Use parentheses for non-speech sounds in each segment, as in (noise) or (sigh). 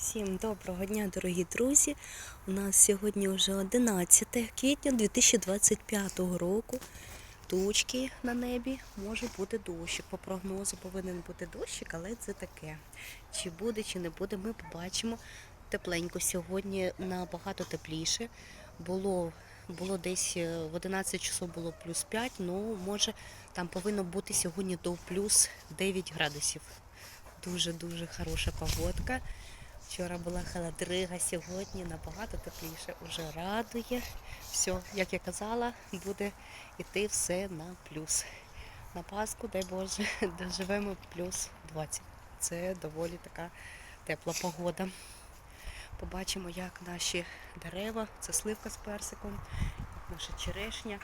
Всім доброго дня, дорогі друзі. У нас сьогодні вже 11 квітня 2025 року. Тучки на небі, може бути дощик. По прогнозу повинен бути дощик, але це таке. Чи буде, чи не буде, ми побачимо. Тепленько сьогодні набагато тепліше. Було, було десь е, в 11 часов було плюс 5, ну може там повинно бути сьогодні до плюс 9 градусів. Дуже-дуже хороша погодка. Вчора була холодрига, сьогодні набагато тепліше. Уже радує. Все, як я казала, буде йти все на плюс. На Пасху, дай Боже, (laughs) доживемо плюс 20. Це доволі така тепла погода. Побачимо, як наші дерева, це сливка з персиком, наша черешня.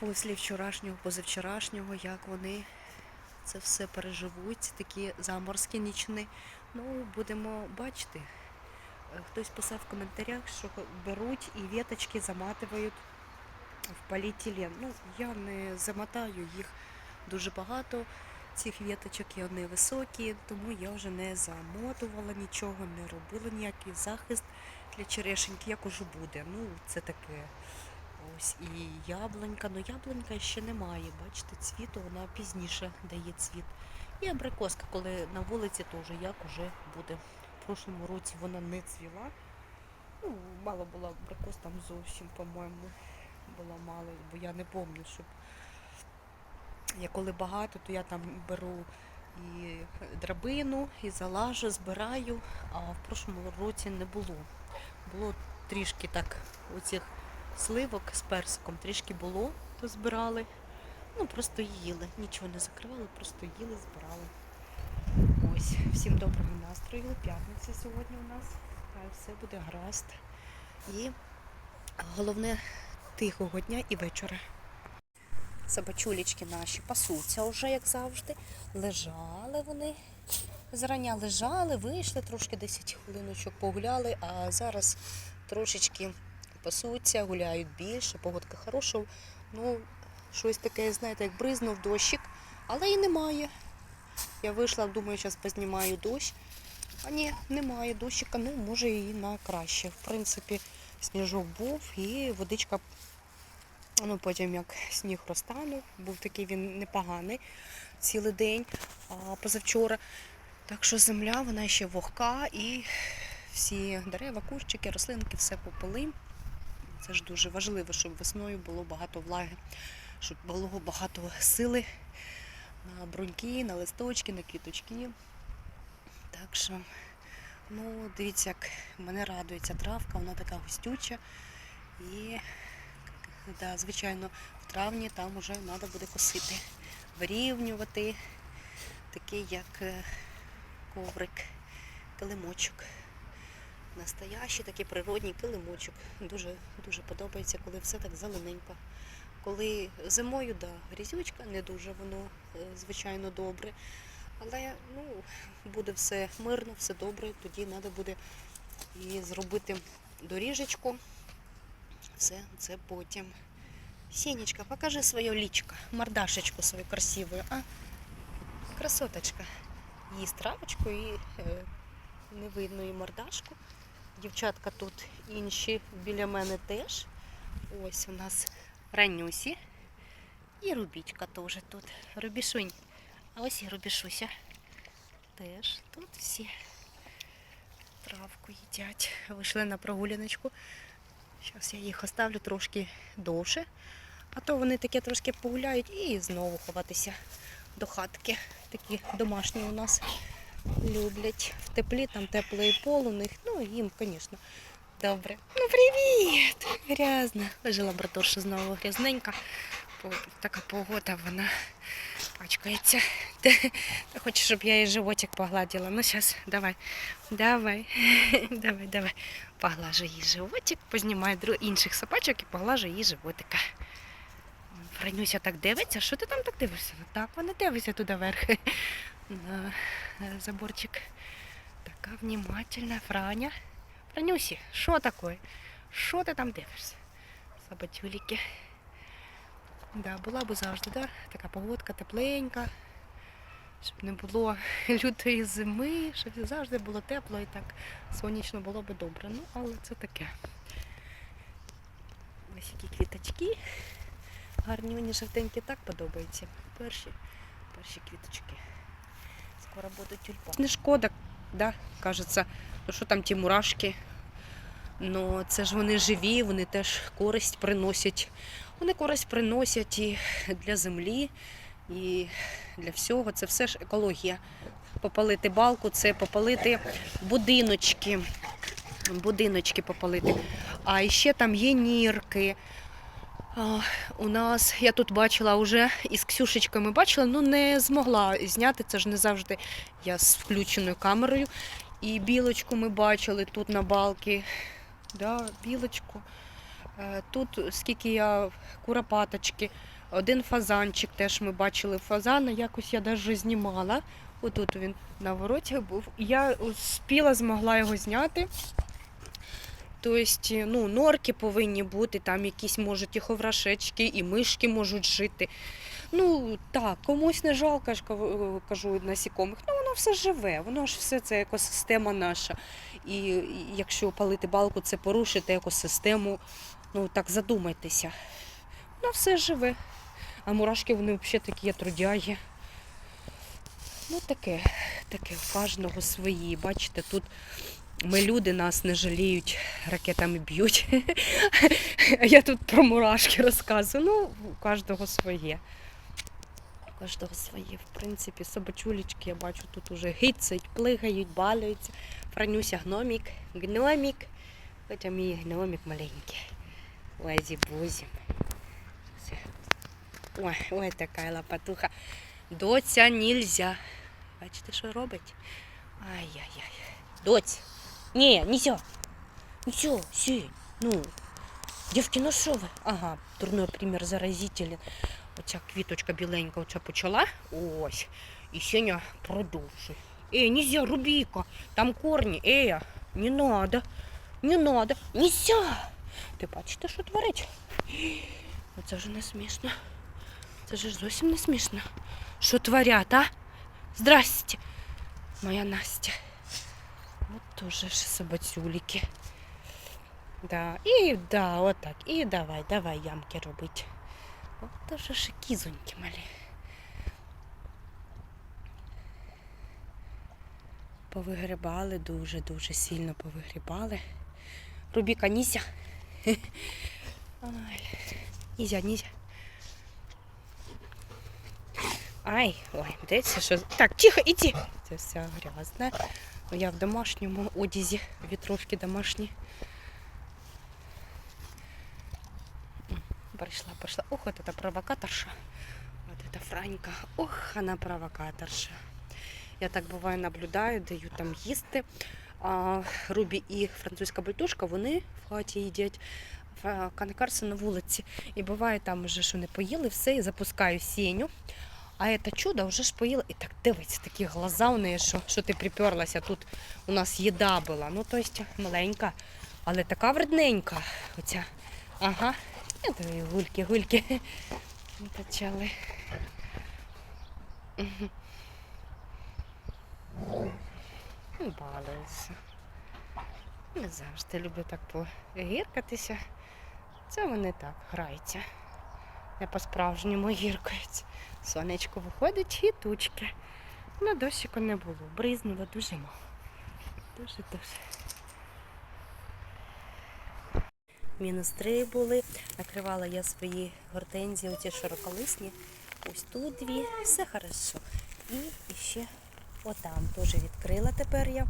Після вчорашнього, позавчорашнього, як вони це все переживуть, такі заморські нічні. Ну, будемо бачити. Е, Хтось писав в коментарях, що беруть і віточки заматують в поліетилен. Ну, я не замотаю їх дуже багато. Цих віточок вони високі, тому я вже не замотувала нічого, не робила ніякий захист для черешеньки, як уже буде. Ну, це таке. Ось і яблунька. Ну яблунька ще немає. Бачите, цвіту вона пізніше дає цвіт. І абрикоска, коли на вулиці теж як уже буде. В прошлому році вона не цвіла. Ну, мало було абрикос там зовсім, по-моєму, було мало, бо я не пам'ятаю, щоб я коли багато, то я там беру і драбину, і залажу, збираю, а в прошлому році не було. Було трішки так оцих сливок з персиком, трішки було, то збирали. Ну, просто їли. Нічого не закривали, просто їли, збирали. Ось, всім доброго настрою. П'ятниця сьогодні у нас. Хай все буде гаразд. І головне тихого дня і вечора. Собачулечки наші пасуться вже, як завжди. Лежали вони. Зрання лежали, вийшли, трошки 10 хвилиночок погуляли, а зараз трошечки пасуться, гуляють більше, погодка хороша. Ну, щось таке, знаєте, як бризнув дощик, але і немає. Я вийшла, думаю, зараз познімаю дощ. А ні, немає дощика, ну може і на краще. В принципі, сніжок був і водичка, ну потім як сніг розтанув, був такий він непоганий цілий день, а позавчора. Так що земля, вона ще вогка і всі дерева, кущики, рослинки, все попили. Це ж дуже важливо, щоб весною було багато влаги, щоб було багато сили на бруньки, на листочки, на квіточки. Так що, ну, дивіться, як мене радує ця травка, вона така густюча. І, да, звичайно, в травні там вже треба буде косити, вирівнювати, такий як е, коврик, килимочок. Настоящий такий природній килимочок. Дуже, дуже подобається, коли все так зелененько. Коли зимою, да, грізючка, не дуже воно, е, звичайно, добре. Але ну, буде все мирно, все добре, тоді треба буде і зробити доріжечку. Все це потім. Сінечка, покажи своє лічко, мордашечку свою красиву, а? Красоточка. Їсть травочку і е, не видно і мордашку. Дівчатка тут інші біля мене теж. Ось у нас ранюсі. І Рубічка теж тут. Рубішунь. А ось і Рубішуся. Теж тут всі травку їдять. Вийшли на прогуляночку. Зараз я їх оставлю трошки довше. А то вони таке трошки погуляють і знову ховатися до хатки. Такі домашні у нас люблять. В теплі там теплий пол у них. Ну їм, звісно, добре. Ну привіт! Грязна. Вже лабораторша знову грязненька. Така погода, вона пачкається. Хочеш, щоб я її животик погладила? Ну зараз, давай. Давай. (laughs) Давай, давай. Поглажу її животик, познімаю інших собачок і поглажу її животика. Франюся так дивиться. Що ти там так дивишся? Так вона дивиться туди вверх. На заборчик. Така внимательна Франя. Франюсі, що таке? Що ти там дивишся? Собачуліки. Да, була б завжди, да? така погодка тепленька. щоб не було (laughs) лютої зими, щоб завжди було тепло і так сонячно було би добре. Ну, але це таке. Ось які квіточки. Гарні жовтенькі так подобаються. Перші, перші квіточки. Скоро будуть тюльпани. Не шкода, да, кажеться, ну що там ті мурашки. Ну, це ж вони живі, вони теж користь приносять. Вони користь приносять і для землі, і для всього. Це все ж екологія. Попалити балку це попалити будиночки. Будиночки попалити. А ще там є нірки. У нас, я тут бачила вже із Ксюшечкою ми бачила, ну не змогла зняти, це ж не завжди я з включеною камерою. І білочку ми бачили тут на балки. Да, білочку. Е, Тут скільки я куропаточки, один фазанчик теж ми бачили. Фазана якось я навіть знімала. Отут він на вороті був. Я спіла, змогла його зняти. Тобто, ну, норки повинні бути, там якісь можуть і ховрашечки, і мишки можуть жити. Ну так, комусь не жалко, ж кажу- кажу насікомих. Ну воно все живе, воно ж все це екосистема наша. І якщо палити балку, це порушити екосистему. Ну так задумайтеся. Воно все живе. А мурашки вони взагалі такі трудяги. Ну таке, таке, в кожного свої. Бачите, тут ми люди нас не жаліють, ракетами б'ють. (laughs) Я тут про мурашки розказую. Ну, у кожного своє. У кожного своє. В принципі, собачулечки, я бачу, тут уже гицають, плигають, балюються. Франюся гномік, гномік. Хоча мій гномік маленький. Ой, зібузім. Ой, ой, така лапатуха. Доця нельзя. Бачите, що робить? Ай-яй-яй. Доць. Не сьо. Не сьо, сінь. Ну. Дівки, ну що ви? Ага, дурной примір заразителен. Оця квіточка біленька оця почала. Ось. І Сеня продовжує. Ей, нельзя, Рубіка. Там корні. Ей, не надо. Не надо. Нельзя. Ти бачите, що творить? Оце вже не смішно. Це ж зовсім не смішно. Що творять, а? Здрасте, моя Настя. От тоже ж собацюліки. Да, і да, отак. І давай, давай ямки робить. От тоже ж кізоньки малі. Повигрібали дуже-дуже сильно повигрібали. Рубіка, (laughs) нізя. Нізя, нізя. Ай, ой, це що? Так, тихо, іди. Це все грязне. Я в домашньому одязі, вітровки домашні. Прийшла, прийшла. Ох, от это провокаторша. Вот это Франька. Ох, она провокаторша. Я так буває наблюдаю, даю там їсти. А, Рубі і французька бультушка, вони в хаті їдять. в Канекарси на вулиці. І буває там вже, що не поїли, все, і запускаю сіню. А це чудо вже ж поїла. І так дивиться, такі глаза у неї, що, що ти приперлася. Тут у нас їда була. Ну, тобто маленька, але така вредненька. Оця. Ага. Гульки, гульки. (laughs) Почали. Ну, Не завжди люблю так погіркатися. Це вони так граються. Не по-справжньому гіркаються. Сонечко виходить і тучки. На дощику не було. Бризнуло дуже мало. Дуже дуже. Мінус три були. Накривала я свої гортензії, оці широколисні. Ось тут дві. Все хорошо. І ще отам теж відкрила тепер я.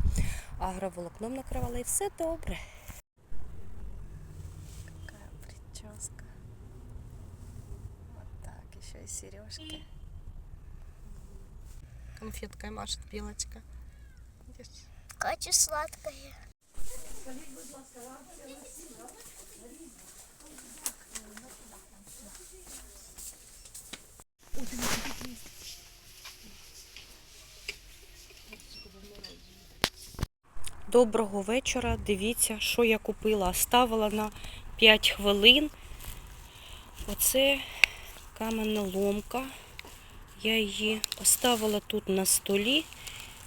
Агроволокном накривала і все добре. Какая прическа. Вот так, еще и сережки. Конфеткой машет белочка. Видишь? Катя сладкая. Доброго вечора. Дивіться, що я купила. Ставила на 5 хвилин. Оце каменна ломка. Я її поставила тут на столі.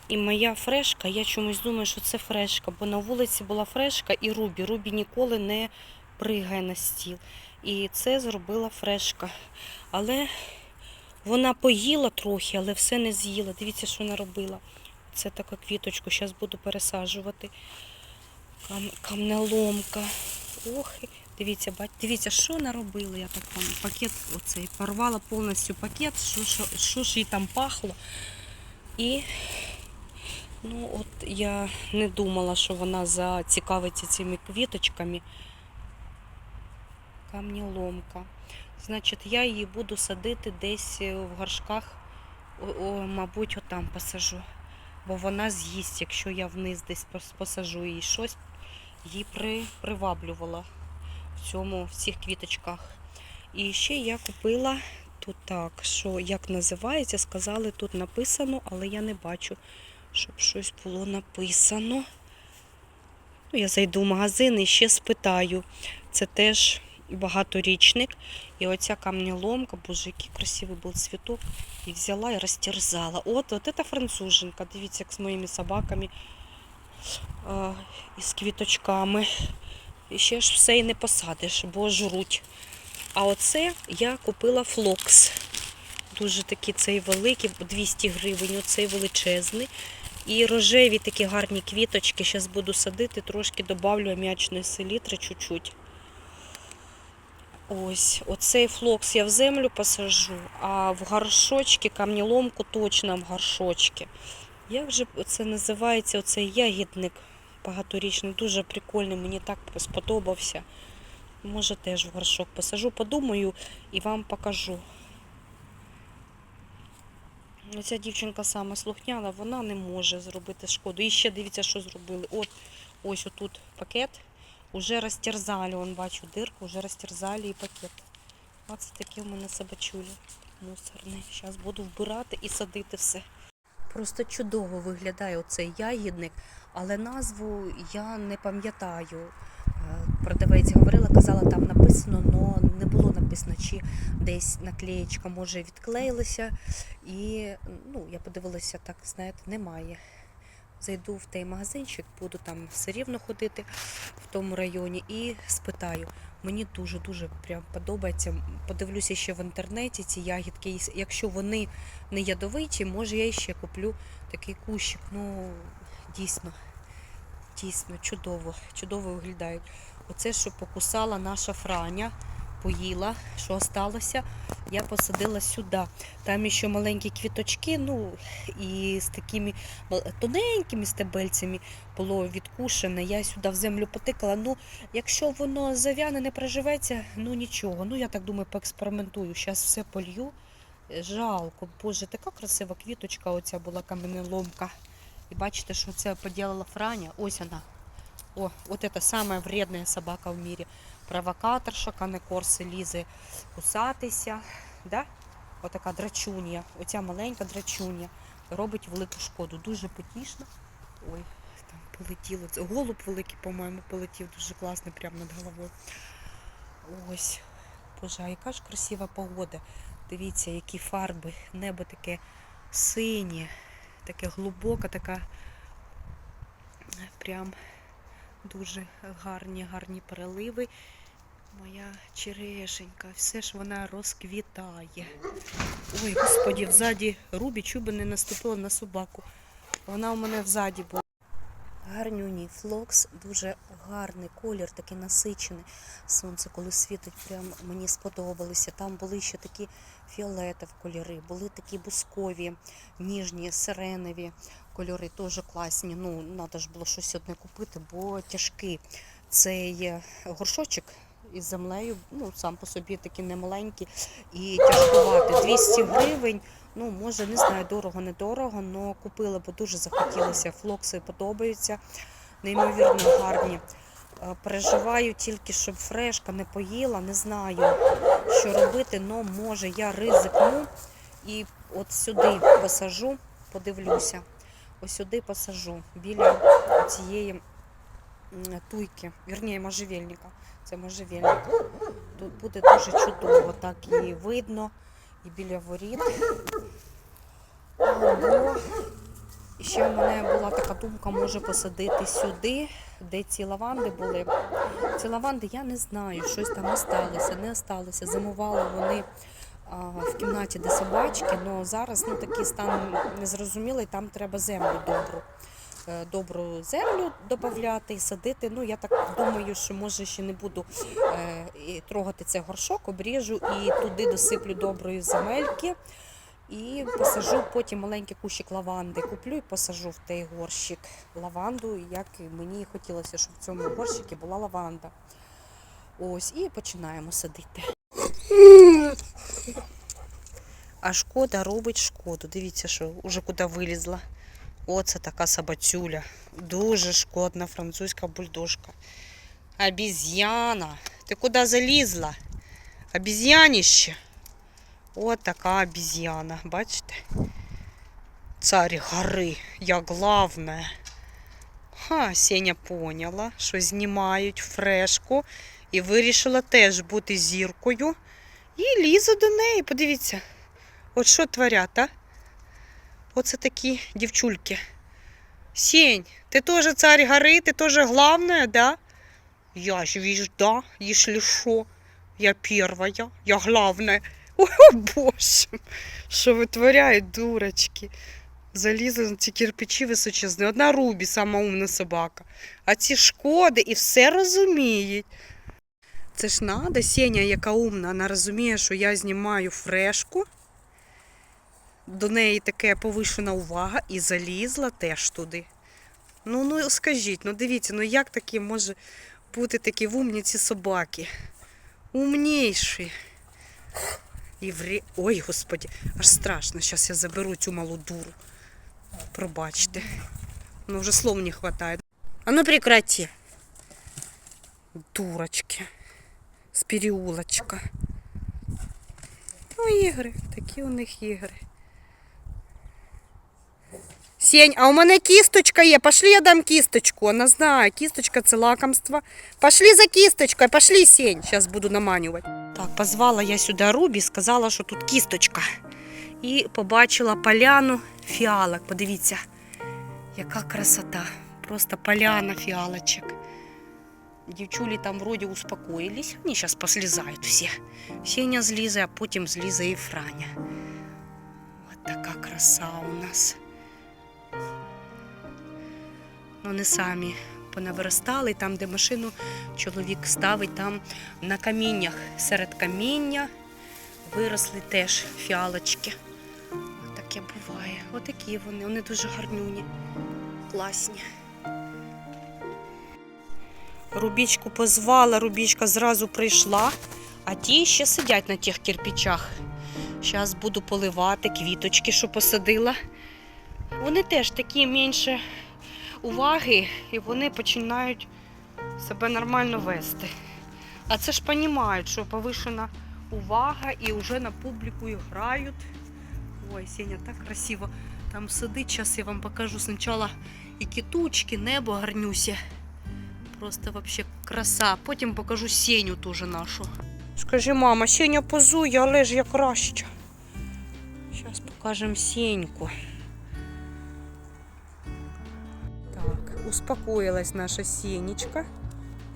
І моя фрешка, я чомусь думаю, що це фрешка, бо на вулиці була фрешка і Рубі. Рубі ніколи не пригає на стіл. І це зробила фрешка. Але вона поїла трохи, але все не з'їла. Дивіться, що вона робила. Це така квіточку, зараз буду пересаджувати. Кам... Камнеломка. Ох, дивіться, дивіться, що наробила. Я так вам пакет оцей порвала повністю пакет, що, що, що ж їй там пахло. І ну, от я не думала, що вона зацікавиться цими квіточками. Камнеломка. Значить, я її буду садити десь е, в горшках, о, о, мабуть, отам посажу. Бо вона з'їсть, якщо я вниз десь посажу її щось, її при, приваблювала в цьому, в цих квіточках. І ще я купила тут так, що як називається, сказали, тут написано, але я не бачу, щоб щось було написано. Ну, я зайду в магазин і ще спитаю. Це теж багаторічник. І оця камнеломка, боже, який красивий був цвіток. І взяла і розтерзала. От, от це француженка. Дивіться, як з моїми собаками і з квіточками. І ще ж все і не посадиш, бо жруть. А оце я купила флокс. Дуже такий цей великий, 200 гривень, оцей величезний. І рожеві такі гарні квіточки. Зараз буду садити, трошки добавлю аміачної селітри чуть-чуть. Ось, оцей флокс я в землю посажу, а в горшочки, камніломку точно в горшочки. Як же це називається оцей ягідник багаторічний, дуже прикольний, мені так сподобався. Може теж в горшок посажу, подумаю і вам покажу. Ця дівчинка саме слухняна, вона не може зробити шкоду. І ще дивіться, що зробили. От ось отут пакет. Уже розтерзали, он бачу дирку, вже розтерзали і пакет. Оце такі у мене собачулі мусорні. Зараз буду вбирати і садити все. Просто чудово виглядає оцей ягідник, але назву я не пам'ятаю. Е, Продавець говорила, казала, там написано, але не було написано, чи десь наклеєчка може відклеїлася. І ну, я подивилася, так, знаєте, немає. Зайду в той магазинчик, буду там все рівно ходити в тому районі і спитаю. Мені дуже-дуже прям подобається. Подивлюся ще в інтернеті ці ягідки. Якщо вони не ядовиті, може я ще куплю такий кущик. Ну, дійсно, дійсно, чудово, чудово виглядають. Оце, що покусала наша Франя, поїла, що осталося, я посадила сюди. Там ще маленькі квіточки, ну і з такими тоненькими стебельцями було відкушене. Я сюди в землю потикала. Ну, якщо воно зав'яне, не приживеться, ну нічого. Ну, я так думаю, поекспериментую. Зараз все полью. Жалко, боже, така красива квіточка оця була каменеломка. І бачите, що це поділила Франя. Ось вона. О, от це сама вредна собака в мірі. Провокаторша, канекорси лізе кусатися. Да? Отака драчун'я. Оця маленька драчун'я робить велику шкоду. Дуже потішно. Ой, там полетіло. Це голуб великий, по-моєму, полетів дуже класний прямо над головою. Ось. Боже, яка ж красива погода. Дивіться, які фарби. Небо таке синє, таке глибоке, така прям дуже гарні, гарні переливи. Моя черешенька, все ж вона розквітає. Ой, господі, взаді Рубі чуби не наступила на собаку. Вона у мене взаді була. Гарнюній флокс, дуже гарний колір, такий насичений. Сонце, коли світить, прям мені сподобалося. Там були ще такі фіолетові кольори, були такі бускові, ніжні, сиреневі кольори, теж класні. Ну, треба ж було щось одне купити, бо тяжкий цей е, горшочок із землею, ну, сам по собі такий немаленький і тяжкувати. 200 гривень. Ну, може, не знаю, дорого, недорого, але купила, бо дуже захотілося. Флокси подобаються, неймовірно гарні. Е, Переживаю тільки, щоб фрешка не поїла, не знаю, що робити, але може я ризикну і от сюди посажу, подивлюся. Ось сюди посажу біля цієї туйки, вірніше можжевельника. Це можжевельник. Тут буде дуже чудово, так і видно, і біля воріт. Або ще в мене була така думка, може посадити сюди, де ці лаванди були. Ці лаванди я не знаю, щось там осталося, не осталося. Зимували вони а, в кімнаті, де собачки, але зараз ну, такий стан незрозумілий, там треба землю добру. Е, Добру землю додати і садити. Ну, я так думаю, що може ще не буду е, трогати цей горшок, обріжу і туди досиплю доброї земельки. І посажу потім маленький кущик лаванди. Куплю і посажу в той горщик лаванду, як мені хотілося, щоб в цьому горщику була лаванда. Ось, і починаємо садити. А шкода робить шкоду. Дивіться, що вже куди вилізла. Оце така собацюля. Дуже шкодна французька бульдожка. Обіз'яна. Ти куди залізла? Обіз'яніще. От така обіз'яна, бачите? Царь гори, я главне. Ха, Сеня поняла, що знімають фрешку і вирішила теж бути зіркою. І лізу до неї. Подивіться, от що творять? Оце такі дівчульки. Сень, ти теж царь гори, ти теж главная, да? Я ж виж, да, если шо. Я первая, я главная. (laughs) О, боже, що витворяють дурочки. Залізли на ці кирпичі височезні. Одна Рубі, сама умна собака. А ці шкоди і все розуміють. Це ж надо, Сеня, яка умна, вона розуміє, що я знімаю фрешку. До неї таке повишена увага і залізла теж туди. Ну, ну скажіть, ну дивіться, ну як такі може бути такі вумніці собаки? Умніші. І врі... Ой, господі, аж страшно. Зараз я заберу цю малу дуру. Пробачте. Ну, вже слов не хватає. А ну прекрати. Дурочки. З переулочка. Ну, ігри, такі у них ігри. Сень, а у мене кісточка є. Пошли, я дам кісточку. Вона знає, кісточка це лакомство. Пошли за кісточкою, пошли, Сень. Зараз буду наманювати. Так, позвала я сюди Рубі, сказала, що тут кісточка. І побачила поляну фіалок. Подивіться, яка красота. Просто поляна фіалочок. Дівчулі там вроді успокоїлись. Вони зараз послізають всі. Сеня злізе, а потім злізе і Франя. От така краса у нас. Вони самі понавиростали, там, де машину чоловік ставить, там на каміннях, серед каміння виросли теж фіалочки. Отаке буває. Отакі вони, вони дуже гарнюні, класні. Рубічку позвала, Рубічка зразу прийшла, а ті ще сидять на тих кирпичах. Зараз буду поливати квіточки, що посадила. Вони теж такі менше уваги, і вони починають себе нормально вести. А це ж розуміють, що повишена увага і вже на публіку і грають. Ой, Сеня, так красиво там сидить. Зараз я вам покажу спочатку і китучки, небо гарнюся. Просто вообще краса. Потім покажу Сеню теж нашу. Скажи, мама, Сеня позує, але ж я краще. Зараз покажемо Сеньку. Успокоилась наша Сенечка.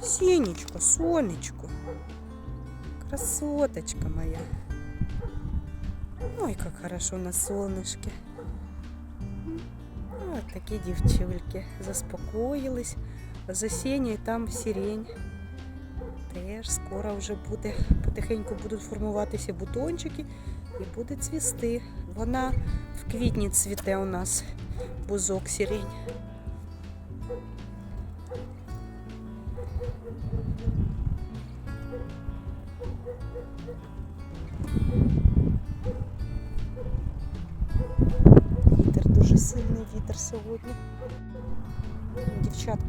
Сенечка, сонечко. Красоточка моя. Ой, как хорошо на солнышке. Вот такие девчульки. Заспокоились. За Сеней там сирень. Теж скоро вже буде, потихеньку будуть формуватися бутончики і буде цвісти. Вона в квітні цвіте у нас бузок сирень.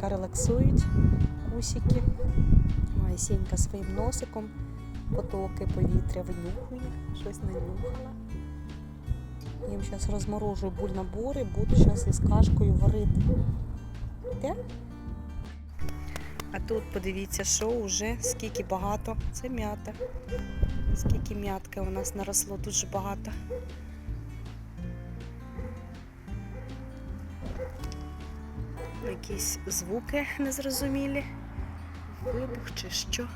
Дівчатка релаксують кусики. Має сінька своїм носиком, потоки повітря винюхує, щось нанюхала. Їм зараз розморожую бульнабори, буду зараз із кашкою варити. Де? А тут подивіться, що вже скільки багато. Це м'ята. Скільки м'ятки у нас наросло дуже багато. Якісь звуки незрозумілі. Вибух чи що.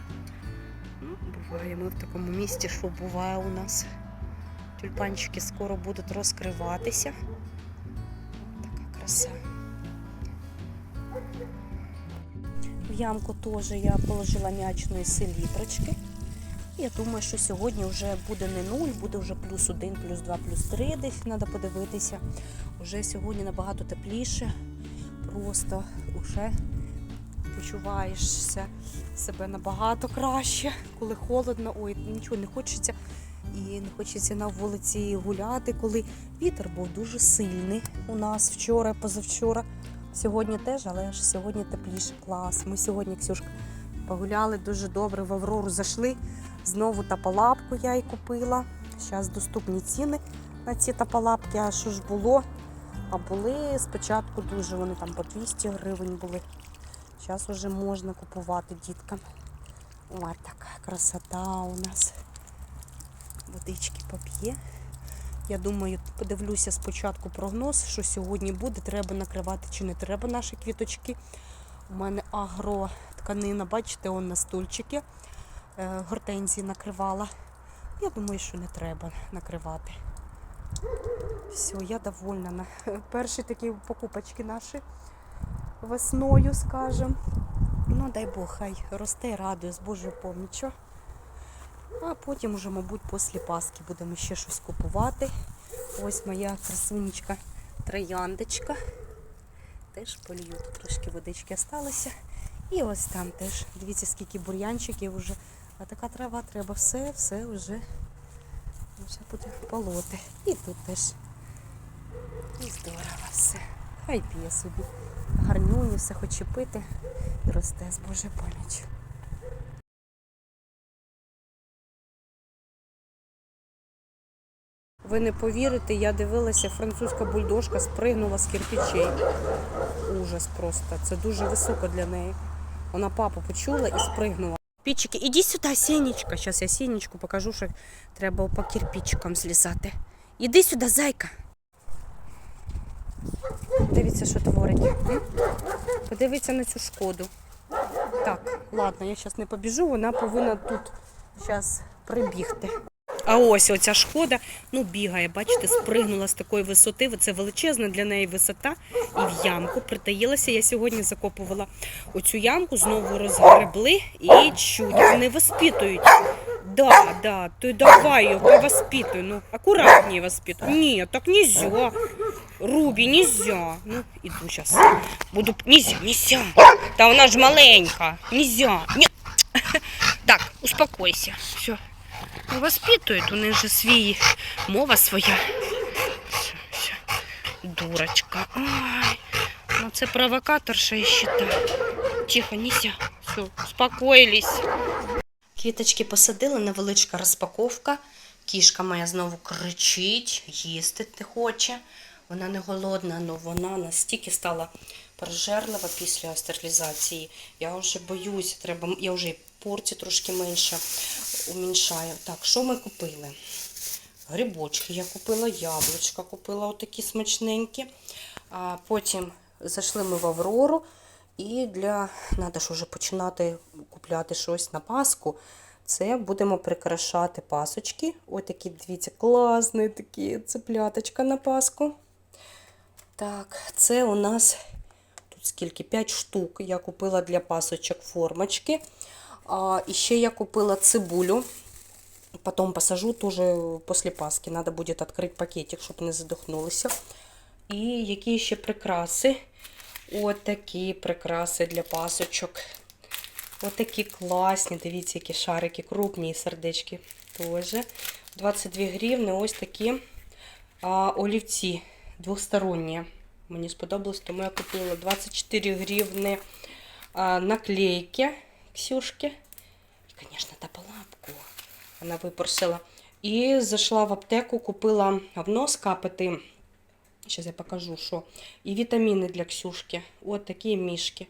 Ну, буває, ми в такому місті, що буває у нас. Тюльпанчики скоро будуть розкриватися. Така краса. В ямку теж я положила м'ячної селітрочки. Я думаю, що сьогодні вже буде не 0, буде вже плюс 1, плюс 2, плюс 3 десь треба подивитися. Уже сьогодні набагато тепліше. Просто вже почуваєшся себе набагато краще, коли холодно, ой, нічого не хочеться. І не хочеться на вулиці гуляти, коли вітер був дуже сильний у нас вчора, позавчора. Сьогодні теж, але ж сьогодні тепліше. Клас. Ми сьогодні, Ксюшка, погуляли дуже добре, в Аврору зайшли. Знову тапалапку я й купила. Зараз доступні ціни на ці тапалапки. А що ж було? А були спочатку дуже, вони там по 200 гривень були. Зараз вже можна купувати діткам. Ось така красота у нас. Водички поп'є. Я думаю, подивлюся спочатку прогноз, що сьогодні буде, треба накривати чи не треба наші квіточки. У мене агро тканина, бачите, он на стульчики е, гортензії накривала. Я думаю, що не треба накривати. Все, я довольна. На- (laughs) Перші такі покупочки наші весною, скажем. Ну, дай Бог, хай росте і радує з Божою поміччю. А потім уже, мабуть, після Пасхи будемо ще щось купувати. Ось моя красунечка трояндочка. Теж полью, тут трошки водички осталося. І ось там теж. Дивіться, скільки бур'янчиків вже. А така трава треба все, все вже, вже буде полоти. І тут теж. І здорово все. Хай п'є собі. Гарнюні, все хоче пити і росте з Божою пам'яттю. Ви не повірите, я дивилася, французька бульдожка спригнула з кирпичей. Ужас просто. Це дуже високо для неї. Вона папу почула і спригнула. Пічики, іди сюди, Сінечка. Зараз я Сінечку покажу, що треба по кирпичикам злізати. Іди сюди, зайка. Дивіться, що творить. Подивіться на цю шкоду. Так, ладно, я зараз не побіжу, вона повинна тут зараз прибігти. А ось оця шкода, ну бігає, бачите, спригнула з такої висоти. Це величезна для неї висота. І в ямку притаїлася. Я сьогодні закопувала оцю ямку, знову розгребли і чуть вони воспитують. Да, да, то давай його воспитуй. Ну, акуратніше воспитуй. Ні, так нельзя. Рубі, нельзя. Ну, іду зараз. Буду. Нельзя, нельзя. Та вона ж маленька. Нельзя. Ні. Так, успокойся. Все. Воспитують, у них же свій мова своя. Дурочка. Ай. Ну це провокаторша, я считаю. Тихо, нельзя. Все, успокоились. Квіточки посадили, невеличка розпаковка. Кішка моя знову кричить, їсти не хоче. Вона не голодна, але вона настільки стала прожерлива після стерилізації. Я вже боюся, треба, я вже і порції трошки менше уміншаю. Так, що ми купили? Грибочки я купила, яблучка купила отакі смачненькі. А потім зайшли ми в Аврору. І для треба ж вже починати купляти щось на Пасху. Це будемо прикрашати пасочки. Ось такі, дивіться, класні такі цепляточка на Пасху. Так, це у нас тут скільки? 5 штук. Я купила для пасочок формочки. А, і ще я купила цибулю. Потом посажу тоже после Пасхи. Надо будет открыть пакетик, щоб не задохнулися. І які ще прикраси? От такі прикраси для пасочок. От такі класні. Дивіться, які шарики, крупні сердечки теж. 22 гривни. Ось такі а, олівці двосторонні. Мені сподобалось, тому я купила 24 гривни а, наклейки Ксюшки. І, звісно, та палапку. Вона випорсила. І зайшла в аптеку, купила в нос капати. Зараз я покажу, що. І вітаміни для Ксюшки. От такі мішки.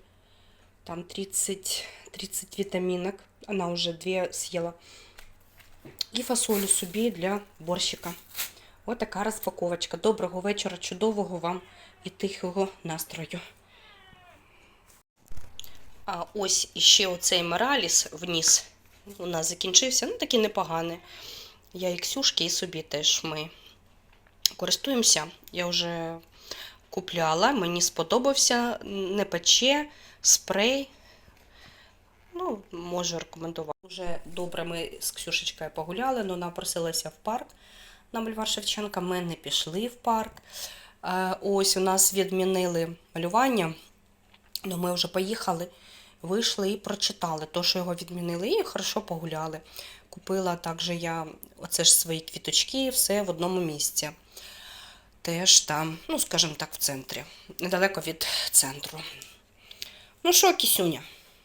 Там 30, 30 витаминок. Она уже две съела. І фасолю собі для борщика. Ось така розпаковочка. Доброго вечора, чудового вам і тихого настрою. А ось іще оцей Мораліс вніс. У нас закінчився. Ну, такий непоганий. Я і Ксюшки, і собі теж ми користуємося. Я вже купляла, мені сподобався, не пече, спрей. Ну, можу рекомендувати. Вже добре ми з Ксюшечкою погуляли, але вона просилася в парк на бульвар Шевченка. Ми не пішли в парк. Е, Ось у нас відмінили малювання. Ну, ми вже поїхали, вийшли і прочитали то, що його відмінили, і хорошо погуляли. Купила також я оце ж свої квіточки, все в одному місці. Теж там, ну, скажімо так, в центрі, недалеко від центру. Ну що, кисюня,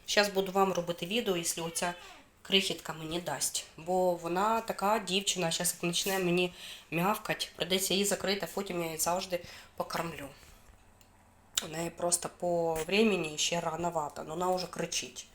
зараз буду вам робити відео, якщо оця крихітка мені дасть. Бо вона така дівчина, зараз як почне мені м'явкати, придеться її закрити, а потім я її завжди покормлю. У неї просто по времени ще рановато, але вона вже кричить.